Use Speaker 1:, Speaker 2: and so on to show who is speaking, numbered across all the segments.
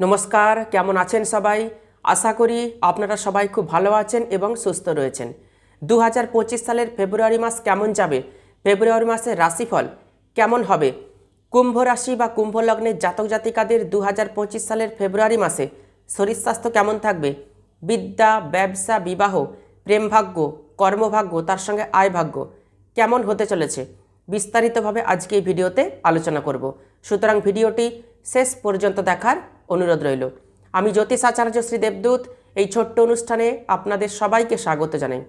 Speaker 1: নমস্কার, কেমন আছেন সবাই? আশা করি আপনারা সবাই খুব ভালো আছেন এবং সুস্থ রয়েছেন। দু হাজার পঁচিশ সালের ফেব্রুয়ারি মাস কেমন যাবে? ফেব্রুয়ারি মাসের রাশিফল কেমন হবে? কুম্ভ রাশি বা কুম্ভ লগ্নের জাতক জাতিকাদের দু হাজার পঁচিশ সালের ফেব্রুয়ারি মাসে শরীর স্বাস্থ্য কেমন থাকবে? বিদ্যা, ব্যবসা, বিবাহ প্রেমভাগ্য কর্মভাগ্য, তার সঙ্গে আয় ভাগ্য কেমন হতে চলেছে? বিস্তারিতভাবে আজকে এই ভিডিওতে আলোচনা করব। সুতরাং ভিডিওটি শেষ পর্যন্ত দেখার অনুরোধ রইল। আমি জ্যোতিষ আচার্য শ্রী দেবদূত, এই ছোট্ট অনুষ্ঠানে আপনাদের সবাইকে স্বাগত জানাই।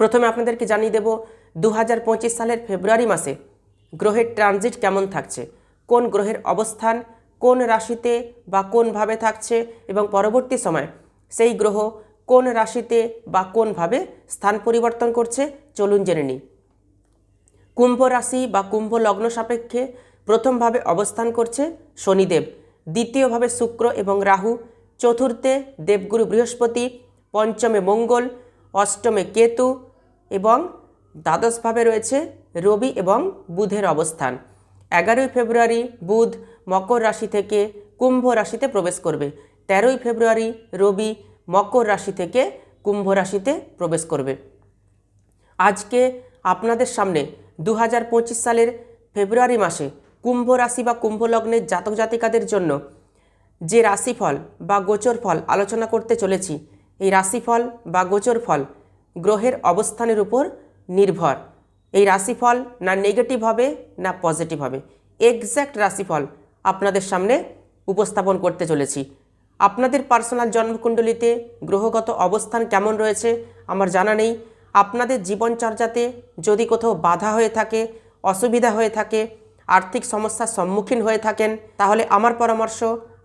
Speaker 1: প্রথমে আপনাদেরকে জানিয়ে দেব দু হাজার পঁচিশ সালের ফেব্রুয়ারি মাসে গ্রহের ট্রানজিট কেমন থাকছে? কোন গ্রহের অবস্থান, কোন রাশিতে বা কোনভাবে থাকছে এবং পরবর্তী সময় সেই গ্রহ কোন রাশিতে বা কোনভাবে স্থান পরিবর্তন করছে, চলুন জেনে নিই। কুম্ভ রাশি বা কুম্ভ লগ্ন সাপেক্ষে প্রথমভাবে অবস্থান করছে শনিদেব। দ্বিতীয়ভাবে শুক্র এবং রাহু, চতুর্থে দেবগুরু বৃহস্পতি, পঞ্চমে মঙ্গল, অষ্টমে কেতু এবং দ্বাদশভাবে রয়েছে রবি এবং বুধের অবস্থান। এগারোই ফেব্রুয়ারি বুধ মকর রাশি থেকে কুম্ভ রাশিতে প্রবেশ করবে। তেরোই ফেব্রুয়ারি রবি মকর রাশি থেকে কুম্ভ রাশিতে প্রবেশ করবে। আজকে আপনাদের সামনে দু হাজার পঁচিশ সালের ফেব্রুয়ারি মাসে কুম্ভ রাশি বা কুম্ভ লগ্নের জাতক জাতিকাদের জন্য যে রাশিফল বা গোচর ফল আলোচনা করতে চলেছি, এই রাশিফল বা গোচর ফল গ্রহের অবস্থানের উপর নির্ভর। এই রাশিফল না নেগেটিভ হবে, না পজিটিভ হবে। এক্স্যাক্ট রাশিফল আপনাদের সামনে উপস্থাপন করতে চলেছি। আপনাদের পার্সোনাল জন্মকুণ্ডলিতে গ্রহগত অবস্থান কেমন রয়েছে আমার জানা নেই। আপনাদের জীবনচর্যাতে যদি কোথাও বাধা হয়ে থাকে, অসুবিধা হয়ে থাকে আর্থিক সমস্যার সম্মুখীন হয়ে থাকেন। তাহলে আমার পরামর্শ,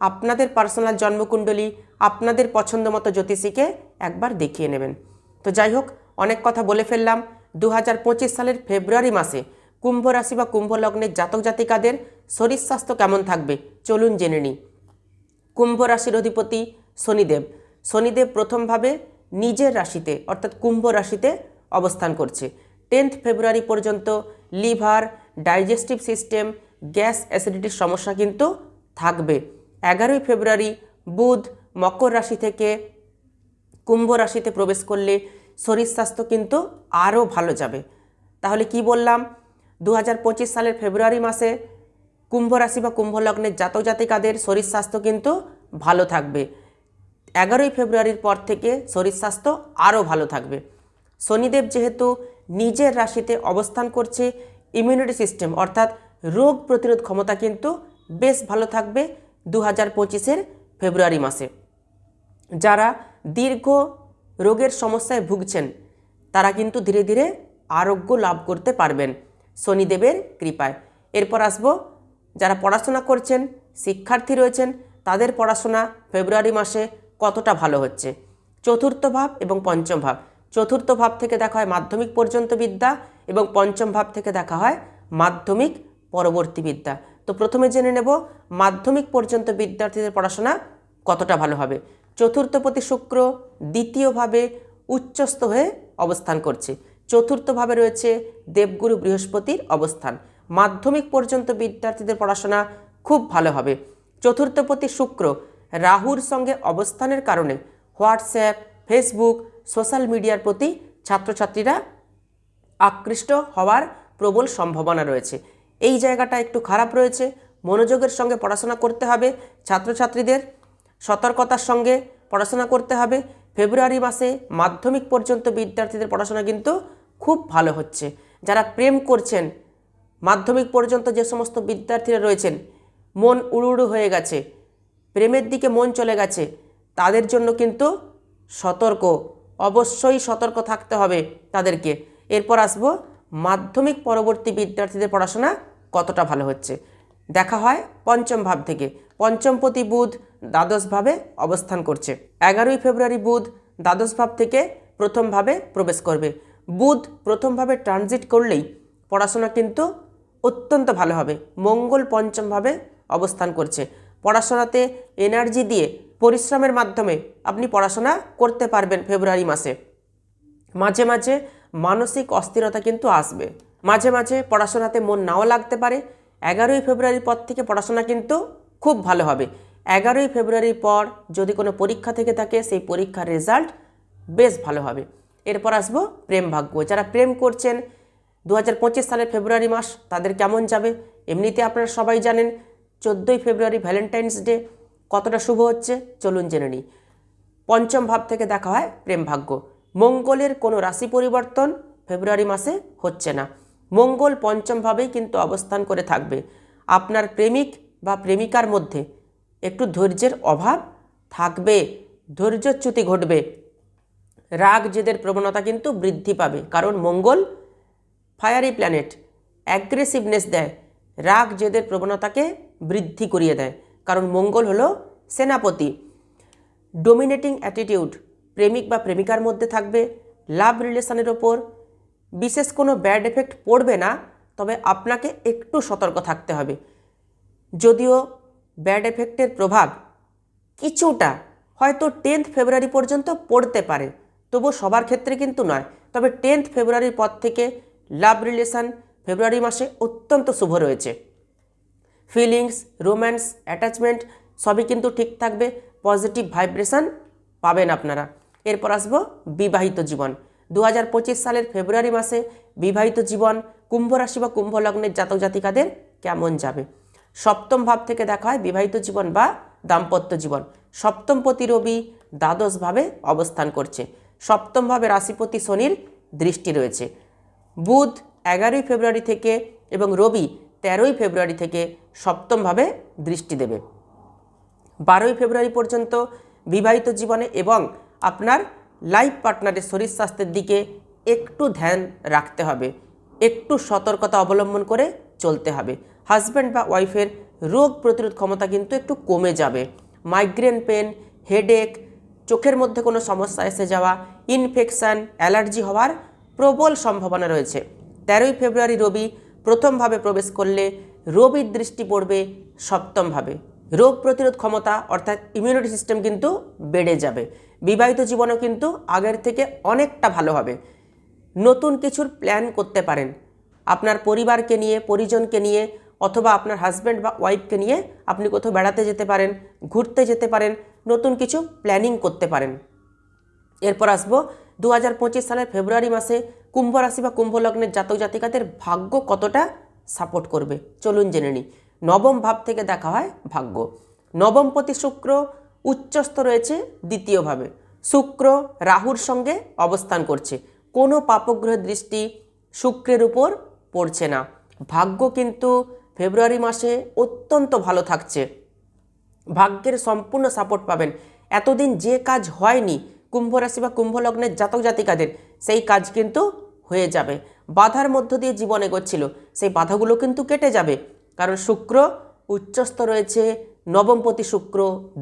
Speaker 1: আপনাদের পার্সোনাল জন্মকুণ্ডলী আপনাদের পছন্দ মতো জ্যোতিষীকে একবার দেখিয়ে নেবেন। তো যাই হোক, অনেক কথা বলে ফেললাম। দু হাজার পঁচিশ সালের ফেব্রুয়ারি মাসে কুম্ভ রাশি বা কুম্ভ লগ্নের জাতক জাতিকাদের শরীর স্বাস্থ্য কেমন থাকবে চলুন জেনে নিই। কুম্ভ রাশির অধিপতি শনিদেব। শনিদেব প্রথমভাবে নিজের রাশিতে, অর্থাৎ কুম্ভ রাশিতে অবস্থান করছে। টেন্থ ফেব্রুয়ারি পর্যন্ত লিভার ডাইজেস্টিভ সিস্টেম, গ্যাস অ্যাসিডিটির সমস্যা কিন্তু থাকবে। এগারোই ফেব্রুয়ারি বুধ মকর রাশি থেকে কুম্ভ রাশিতে প্রবেশ করলে শরীর স্বাস্থ্য কিন্তু আরও ভালো যাবে। তাহলে কি বললাম? দু হাজার পঁচিশ সালের ফেব্রুয়ারি মাসে কুম্ভ রাশি বা কুম্ভ লগ্নের জাতক জাতিকাদের শরীর স্বাস্থ্য কিন্তু ভালো থাকবে। এগারোই ফেব্রুয়ারির পর থেকে শরীর স্বাস্থ্য আরও ভালো থাকবে। শনিদেব যেহেতু নিজের রাশিতে অবস্থান করছে ইমিউনিটি সিস্টেম অর্থাৎ রোগ প্রতিরোধ ক্ষমতা কিন্তু বেশ ভালো থাকবে দু হাজার পঁচিশের ফেব্রুয়ারি মাসে। যারা দীর্ঘ রোগের সমস্যায় ভুগছেন, তারা কিন্তু ধীরে ধীরে আরোগ্য লাভ করতে পারবেন শনিদেবের কৃপায়। এরপর আসব, যারা পড়াশোনা করছেন, শিক্ষার্থী রয়েছেন, তাদের পড়াশোনা ফেব্রুয়ারি মাসে কতটা ভালো হচ্ছে? চতুর্থ ভাব এবং পঞ্চম ভাব। চতুর্থ ভাব থেকে দেখা হয় মাধ্যমিক পর্যন্ত বিদ্যা এবং পঞ্চম ভাব থেকে দেখা হয় মাধ্যমিক পরবর্তী বিদ্যা। তো প্রথমে জেনে নেব মাধ্যমিক পর্যন্ত বিদ্যার্থীদের পড়াশোনা কতটা ভালো হবে। চতুর্থপতি শুক্র দ্বিতীয়ভাবে উচ্চস্থ হয়ে অবস্থান করছে। চতুর্থভাবে রয়েছে দেবগুরু বৃহস্পতির অবস্থান। মাধ্যমিক পর্যন্ত বিদ্যার্থীদের পড়াশোনা খুব ভালো হবে। চতুর্থপতি শুক্র রাহুর সঙ্গে অবস্থানের কারণে হোয়াটসঅ্যাপ, ফেসবুক, সোশ্যাল মিডিয়ার প্রতি ছাত্রছাত্রীরা আকৃষ্ট হওয়ার প্রবল সম্ভাবনা রয়েছে। এই জায়গাটা একটু খারাপ রয়েছে। মনোযোগের সঙ্গে পড়াশোনা করতে হবে। ছাত্রছাত্রীদের সতর্কতার সঙ্গে পড়াশোনা করতে হবে। ফেব্রুয়ারি মাসে মাধ্যমিক পর্যন্ত বিদ্যার্থীদের পড়াশোনা কিন্তু খুব ভালো হচ্ছে। যারা প্রেম করছেন, মাধ্যমিক পর্যন্ত যে সমস্ত বিদ্যার্থীরা রয়েছেন, মন উড়ুড়ু হয়ে গেছে, প্রেমের দিকে মন চলে গেছে, তাদের জন্য কিন্তু সতর্ক, অবশ্যই সতর্ক থাকতে হবে তাদেরকে। এরপর আসব, মাধ্যমিক পরবর্তী বিদ্যার্থীদের পড়াশোনা কতটা ভালো হচ্ছে? দেখা হয় পঞ্চম ভাব থেকে। পঞ্চমপতি বুধ দ্বাদশ ভাবে অবস্থান করছে। এগারোই ফেব্রুয়ারি বুধ দ্বাদশ ভাব থেকে প্রথমভাবে প্রবেশ করবে। বুধ প্রথমভাবে ট্রানজিট করলেই পড়াশোনা কিন্তু অত্যন্ত ভালো হবে। মঙ্গল পঞ্চমভাবে অবস্থান করছে। পড়াশোনাতে এনার্জি দিয়ে পরিশ্রমের মাধ্যমে আপনি পড়াশোনা করতে পারবেন ফেব্রুয়ারি মাসে। মাঝে মাঝে মানসিক অস্থিরতা কিন্তু আসবে। মাঝে মাঝে পড়াশোনাতে মন নাও লাগতে পারে। এগারোই ফেব্রুয়ারির পর থেকে পড়াশোনা কিন্তু খুব ভালো হবে। এগারোই ফেব্রুয়ারির পর যদি কোনো পরীক্ষা থেকে থাকে, সেই পরীক্ষার রেজাল্ট বেশ ভালো হবে। এরপর আসব প্রেম ভাগ্য। যারা প্রেম করছেন দু হাজার পঁচিশ সালের ফেব্রুয়ারি মাস তাদের কেমন যাবে? এমনিতে আপনারা সবাই জানেন, চোদ্দোই ফেব্রুয়ারি ভ্যালেন্টাইন্স ডে। কতটা শুভ হচ্ছে? চলুন জেনে নিই। পঞ্চম ভাব থেকে দেখা হয় প্রেম ভাগ্য। মঙ্গলের কোনো রাশি পরিবর্তন ফেব্রুয়ারি মাসে হচ্ছে না। মঙ্গল পঞ্চমভাবেই কিন্তু অবস্থান করে থাকবে। আপনার প্রেমিক বা প্রেমিকার মধ্যে একটু ধৈর্যের অভাব থাকবে। ধৈর্যচ্যুতি ঘটবে। রাগ, জেদের প্রবণতা কিন্তু বৃদ্ধি পাবে। কারণ মঙ্গল ফায়ারি প্ল্যানেট অ্যাগ্রেসিভনেস দেয়। রাগ, জেদের প্রবণতাকে বৃদ্ধি করিয়ে দেয়। কারণ মঙ্গল হলো সেনাপতি। ডোমিনেটিং অ্যাটিটিউড প্রেমিক বা প্রেমিকার মধ্যে থাকবে লাভ রিলেশনের ওপর। বিশেষ কোনো ব্যাড এফেক্ট পড়বে না, তবে আপনাকে একটু সতর্ক থাকতে হবে। যদিও ব্যাড এফেক্টের প্রভাব কিছুটা হয়তো টেন্থ ফেব্রুয়ারি পর্যন্ত পড়তে পারে, তবু সবার ক্ষেত্রে কিন্তু নয়। তবে টেন্থ ফেব্রুয়ারির পর থেকে লাভ রিলেশন ফেব্রুয়ারি মাসে অত্যন্ত শুভ রয়েছে। ফিলিংস রোম্যান্স অ্যাটাচমেন্ট সবই কিন্তু ঠিক থাকবে পজিটিভ ভাইব্রেশন পাবেন আপনারা। এরপর আসব বিবাহিত জীবন। দু হাজার পঁচিশ সালের ফেব্রুয়ারি মাসে বিবাহিত জীবন, কুম্ভ রাশি বা কুম্ভ লগ্নের জাতক জাতিকাদের কেমন যাবে? সপ্তম ভাব থেকে দেখা হয় বিবাহিত জীবন বা দাম্পত্য জীবন। সপ্তম পতি রবি দ্বাদশভাবে অবস্থান করছে। সপ্তম ভাবে রাশিপতি শনির দৃষ্টি রয়েছে। বুধ এগারোই ফেব্রুয়ারি থেকে এবং রবি তেরোই ফেব্রুয়ারি থেকে সপ্তমভাবে দৃষ্টি দেবে। বারোই ফেব্রুয়ারি পর্যন্ত বিবাহিত জীবনে এবং আপনার লাইফ পার্টনারের শরীর স্বাস্থ্যের দিকে একটু ধ্যান রাখতে হবে। একটু সতর্কতা অবলম্বন করে চলতে হবে। হাজব্যান্ড বা ওয়াইফের রোগ প্রতিরোধ ক্ষমতা কিন্তু একটু কমে যাবে। মাইগ্রেন পেন হেডেক চোখের মধ্যে কোনো সমস্যা এসে যাওয়া ইনফেকশান অ্যালার্জি হওয়ার প্রবল সম্ভাবনা রয়েছে। তেরোই ফেব্রুয়ারি রবি প্রথমভাবে প্রবেশ করলে রবির দৃষ্টি পড়বে সপ্তমভাবে। রোগ প্রতিরোধ ক্ষমতা অর্থাৎ ইমিউনিটি সিস্টেম কিন্তু বেড়ে যাবে। বিবাহিত জীবনও কিন্তু আগের থেকে অনেকটা ভালো হবে। নতুন কিছুর প্ল্যান করতে পারেন। আপনার পরিবারকে নিয়ে, পরিজনকে নিয়ে অথবা আপনার হাজব্যান্ড বা ওয়াইফকে নিয়ে আপনি কোথাও বেড়াতে যেতে পারেন, ঘুরতে যেতে পারেন, নতুন কিছু প্ল্যানিং করতে পারেন। এরপর আসব দু হাজার পঁচিশ সালের ফেব্রুয়ারি মাসে কুম্ভ রাশি বা কুম্ভ লগ্নের জাতক জাতিকাদের ভাগ্য কতটা সাপোর্ট করবে? চলুন জেনে নিই। নবম ভাব থেকে দেখা হয় ভাগ্য। নবমপতি শুক্র উচ্চস্থ রয়েছে দ্বিতীয়ভাবে। শুক্র রাহুর সঙ্গে অবস্থান করছে। কোনো পাপগ্রহের দৃষ্টি শুক্রের উপর পড়ছে না। ভাগ্য কিন্তু ফেব্রুয়ারি মাসে অত্যন্ত ভালো থাকছে। ভাগ্যের সম্পূর্ণ সাপোর্ট পাবেন। এতদিন যে কাজ হয়নি, কুম্ভ রাশি বা কুম্ভ লগ্নের জাতক জাতিকাদের, সেই কাজ কিন্তু হয়ে যাবে। বাধার মধ্য দিয়ে জীবন এগোচ্ছিল, সেই বাধাগুলো কিন্তু কেটে যাবে। কারণ শুক্র উচ্চস্থ রয়েছে নবমপতি শুক্র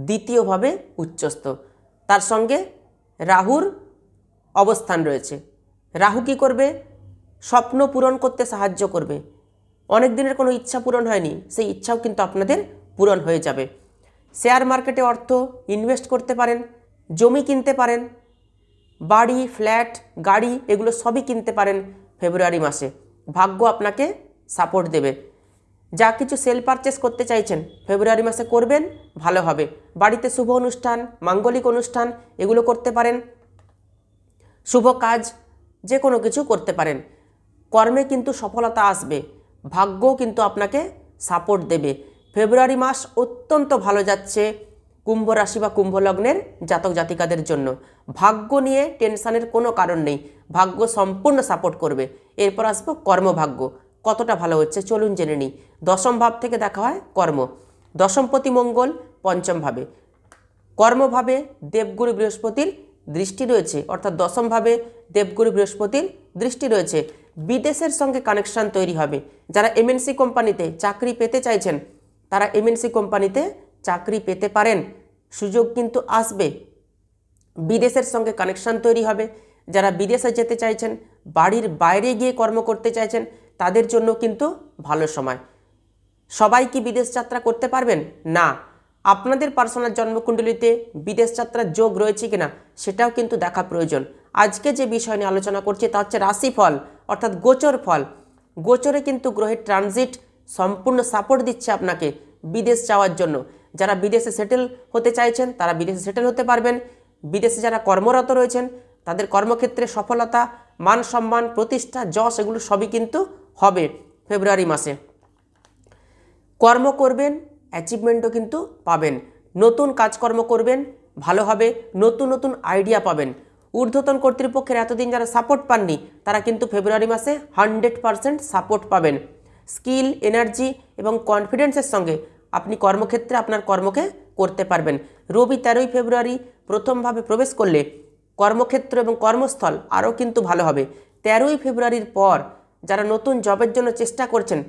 Speaker 1: দ্বিতীয়ভাবে উচ্চস্থ। তার সঙ্গে রাহুর অবস্থান রয়েছে। রাহু কি করবে? স্বপ্ন পূরণ করতে সাহায্য করবে। অনেক দিনের কোনো ইচ্ছা পূরণ হয়নি, সেই ইচ্ছাও কিন্তু আপনাদের পূরণ হয়ে যাবে। শেয়ার মার্কেটে অর্থ ইনভেস্ট করতে পারেন, জমি কিনতে পারেন, বাড়ি, ফ্ল্যাট, গাড়ি এগুলো সবই কিনতে পারেন ফেব্রুয়ারি মাসে। ভাগ্য আপনাকে সাপোর্ট দেবে। যা কিছু সেল পারচেস করতে চাইছেন ফেব্রুয়ারি মাসে করবেন, ভালো হবে। বাড়িতে শুভ অনুষ্ঠান, মাঙ্গলিক অনুষ্ঠান, এগুলো করতে পারেন। শুভ কাজ, যে কোনো কিছু করতে পারেন। কর্মে কিন্তু সফলতা আসবে, ভাগ্যও কিন্তু আপনাকে সাপোর্ট দেবে। ফেব্রুয়ারি মাস অত্যন্ত ভালো যাচ্ছে কুম্ভ রাশি বা কুম্ভ লগ্নের জাতক জাতিকাদের জন্য। ভাগ্য নিয়ে টেনশানের কোনো কারণ নেই, ভাগ্য সম্পূর্ণ সাপোর্ট করবে। এরপর আসব কর্মভাগ্য। কতটা ভালো হচ্ছে চলুন জেনে নিই। দশম ভাব থেকে দেখা হয় কর্ম। দশমপতি মঙ্গল, পঞ্চম ভাবে। কর্মভাবে দেবগুরু বৃহস্পতির দৃষ্টি রয়েছে, অর্থাৎ দশমভাবে দেবগুরু বৃহস্পতির দৃষ্টি রয়েছে। বিদেশের সঙ্গে কানেকশন তৈরি হবে। যারা এমএনসি কোম্পানিতে চাকরি পেতে চাইছেন, তারা এমএনসি কোম্পানিতে চাকরি পেতে পারেন। সুযোগ কিন্তু আসবে। বিদেশের সঙ্গে কানেকশন তৈরি হবে। যারা বিদেশে যেতে চাইছেন, বাড়ির বাইরে গিয়ে কর্ম করতে চাইছেন তাদের জন্য কিন্তু ভালো সময়। সবাই কি বিদেশ যাত্রা করতে পারবেন? না। আপনাদের পার্সোনাল জন্মকুণ্ডলিতে বিদেশ যাত্রার যোগ রয়েছে কিনা সেটাও কিন্তু দেখা প্রয়োজন। আজকে যে বিষয় নিয়ে আলোচনা করছি তা হচ্ছে রাশিফল, অর্থাৎ গোচর ফল। গোচরে কিন্তু গ্রহের ট্রানজিট সম্পূর্ণ সাপোর্ট দিচ্ছে আপনাকে বিদেশ যাওয়ার জন্য। যারা বিদেশে সেটেল হতে চাইছেন, তারা বিদেশে সেটেল হতে পারবেন। বিদেশে যারা কর্মরত রয়েছেন, তাদের কর্মক্ষেত্রে সফলতা, মান সম্মান, প্রতিষ্ঠা, যশ, এগুলো সবই কিন্তু হবে ফেব্রুয়ারি মাসে। কর্ম করবেন অ্যাচিভমেন্টও কিন্তু পাবেন। নতুন কাজকর্ম করবেন, ভালো হবে, নতুন নতুন আইডিয়া পাবেন। ঊর্ধ্বতন কর্তৃপক্ষের এতদিন যারা সাপোর্ট পাননি, তারা কিন্তু ফেব্রুয়ারি মাসে হান্ড্রেড সাপোর্ট পাবেন। স্কিল এনার্জি এবং কনফিডেন্সের সঙ্গে আপনি কর্মক্ষেত্রে আপনার কর্মকে করতে পারবেন। রবি তেরোই ফেব্রুয়ারি প্রথমভাবে প্রবেশ করলে কর্মক্ষেত্র এবং কর্মস্থল আরও কিন্তু ভালো হবে। তেরোই ফেব্রুয়ারির পর যারা নতুন জবের জন্য চেষ্টা করছেন,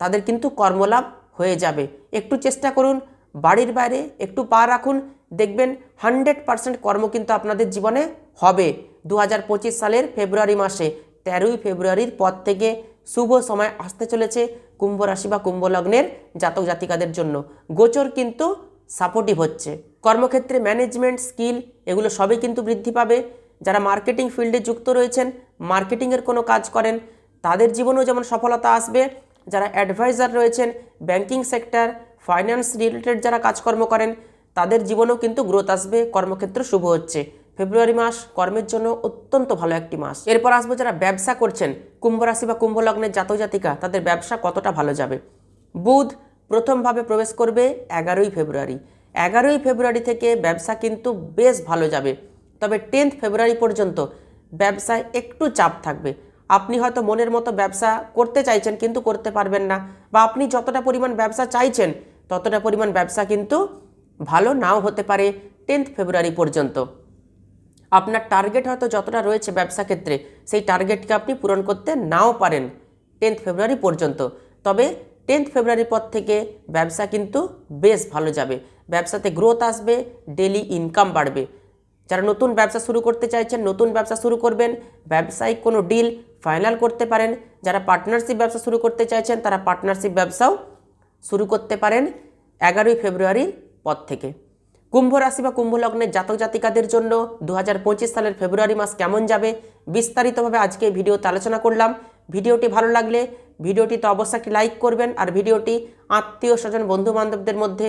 Speaker 1: তাদের কিন্তু কর্মলাভ হয়ে যাবে। একটু চেষ্টা করুন, বাড়ির বাইরে একটু পা রাখুন। দেখবেন হান্ড্রেড পারসেন্ট কর্ম কিন্তু আপনাদের জীবনে হবে। দু হাজার পঁচিশ সালের ফেব্রুয়ারি মাসে, তেরোই ফেব্রুয়ারির পর থেকে শুভ সময় আসতে চলেছে কুম্ভ রাশি বা কুম্ভ লগ্নের জাতক জাতিকাদের জন্য। গোচর কিন্তু সাপোর্টিভ হচ্ছে। কর্মক্ষেত্রে ম্যানেজমেন্ট স্কিল এগুলো সবই কিন্তু বৃদ্ধি পাবে। যারা মার্কেটিং ফিল্ডে যুক্ত রয়েছেন মার্কেটিংয়ের কোনো কাজ করেন তাদের জীবনেও যেমন সফলতা আসবে, যারা অ্যাডভাইজার রয়েছেন ব্যাংকিং সেক্টর ফাইন্যান্স রিলেটেড যারা কাজকর্ম করেন, তাদের জীবনেও কিন্তু গ্রোথ আসবে, কর্মক্ষেত্র শুভ হচ্ছে। ফেব্রুয়ারি মাস কর্মের জন্য অত্যন্ত ভালো একটি মাস। এরপর আসব যারা ব্যবসা করছেন, কুম্ভ রাশি বা কুম্ভ লগ্নের জাতক জাতিকা, তাদের ব্যবসা কতটা ভালো যাবে? বুধ প্রথমভাবে প্রবেশ করবে এগারোই ফেব্রুয়ারি এগারোই ফেব্রুয়ারি থেকে ব্যবসা কিন্তু বেশ ভালো যাবে। তবে টেন্থ ফেব্রুয়ারি পর্যন্ত ব্যবসায় একটু চাপ থাকবে। আপনি হয়তো মনের মতো ব্যবসা করতে চাইছেন, কিন্তু করতে পারবেন না। বা আপনি যতটা পরিমাণ ব্যবসা চাইছেন, ততটা পরিমাণ ব্যবসা কিন্তু ভালো নাও হতে পারে টেন্থ ফেব্রুয়ারি পর্যন্ত। আপনার টার্গেট হয়তো যতটা রয়েছে ব্যবসা ক্ষেত্রে, সেই টার্গেটকে আপনি পূরণ করতে নাও পারেন টেন্থ ফেব্রুয়ারি পর্যন্ত। তবে টেন্থ ফেব্রুয়ারির পর থেকে ব্যবসা কিন্তু বেশ ভালো যাবে। ব্যবসাতে গ্রোথ আসবে ডেলি ইনকাম বাড়বে। যারা নতুন ব্যবসা শুরু করতে চাইছেন, নতুন ব্যবসা শুরু করবেন, ব্যবসায়িক কোনো ডিল ফাইনাল করতে পারেন। যারা পার্টনারশিপ ব্যবসা শুরু করতে চাইছেন, তারা পার্টনারশিপ ব্যবসাও শুরু করতে পারেন এগারোই ফেব্রুয়ারির পর থেকে। কুম্ভ রাশি বা কুম্ভ লগ্নের জাতক জাতিকাদের জন্য দু হাজার পঁচিশ সালের ফেব্রুয়ারি মাস কেমন যাবে, বিস্তারিতভাবে আজকে ভিডিওতে আলোচনা করলাম। ভিডিওটি ভালো লাগলে ভিডিওটিতে অবশ্যই একটি লাইক করবেন আর ভিডিওটি আত্মীয় স্বজন বন্ধু বান্ধবদের মধ্যে